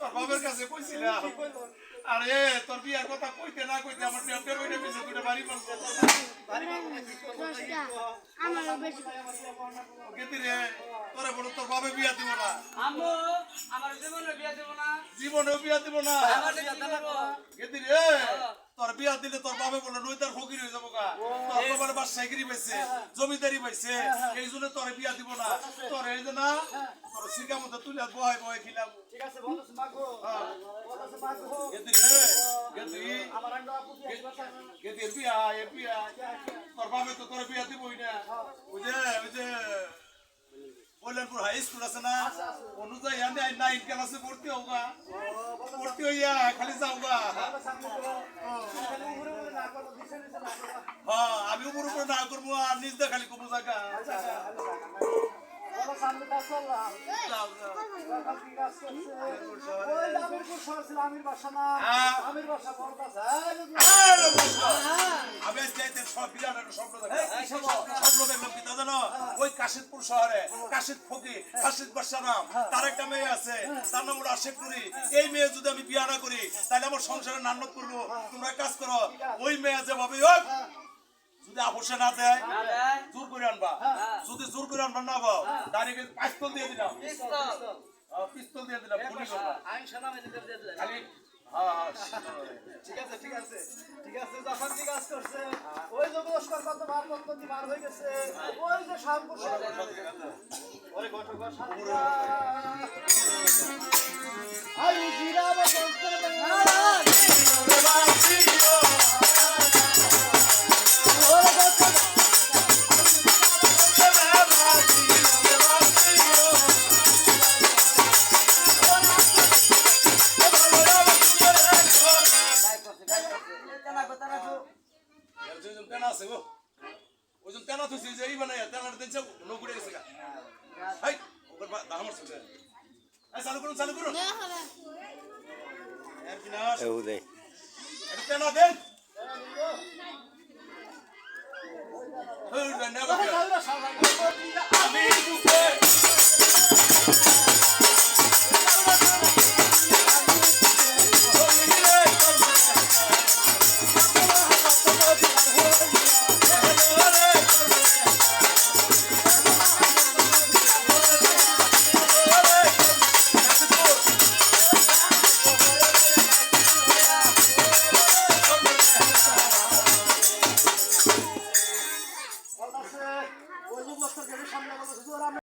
তোর বাবার কাছে কইছিলা আরে তোর বিয়ার কথা কইতে না কইতে আমার টেপটের ওইটা বাড়ি বলছে বেশি। তোরে তোর বাবে বিয়া দিব না? আম্মু আমার জীবনে বিয়ে দিব না। জীবনেও বিয়া দিব না? আমার বিয়ে দেব গেদি রে তোর বিয়া দিলে তোর বাবে বলে নইতার ফকির হয়ে যাব গা। তোর বাবার বাস সাইকেরি পাইছে জমিদারি পাইছে এই জন্য তোর বিয়া দিব না। তোর এই না শিকা মতো তুলে বহাই বহাই খিলাম। ঠিক আছে বলো মাগো। বলো মাগো। গেদি রে গেদি আমার আঙ্গ আপু দিয়ে কথা গেদি বিয়া এ বিয়া তোর বাবে তো তোর বিয়া দিবই না। ওই যে কল্যাণপুর হাই স্কুল আছে না? অনুযায়ী আমি নাইন ক্লাসে ভর্তি হোগা ভর্তি হইয়া খালি যাওগা। হ্যাঁ আমি উপর উপর না করব আর নিজ দিয়ে খালি কবু জায়গা ওই হ্যাঁ। কাশিদপুর শহরে কাশিদ ফকি কাশিদ বাদশা তার একটা মেয়ে আছে তার নাম করি এই মেয়ে যদি আমি বিয়া না করি তাহলে আমার সংসারে নান্নত করব তোমরা কাজ করো ওই মেয়ে ভাবে হোক যদি আপোষে না দেয় জোর করে আনবা যদি জোর করে আনবা না পাও ডাইরেক্ট পাইস্তল দিয়ে দিলাম। পিস্তল দিয়ে দিলাম করবা আইন সেনা দিয়ে দিলাম খালি হ্যাঁ হ্যাঁ ঠিক আছে ঠিক আছে। ঠিক আছে যখন কি কাজ করছে ওই যে পুরস্কার কত বার কত বার হয়ে গেছে ওই যে শামপুর ওরে ঘটক। আই জিরা নকুড়ে গেছে গা ওপর দামর এই চালু করুন চালু করুন। এর বিনাশ। উদয়। এটা তেনা দেন। ওই না না আমি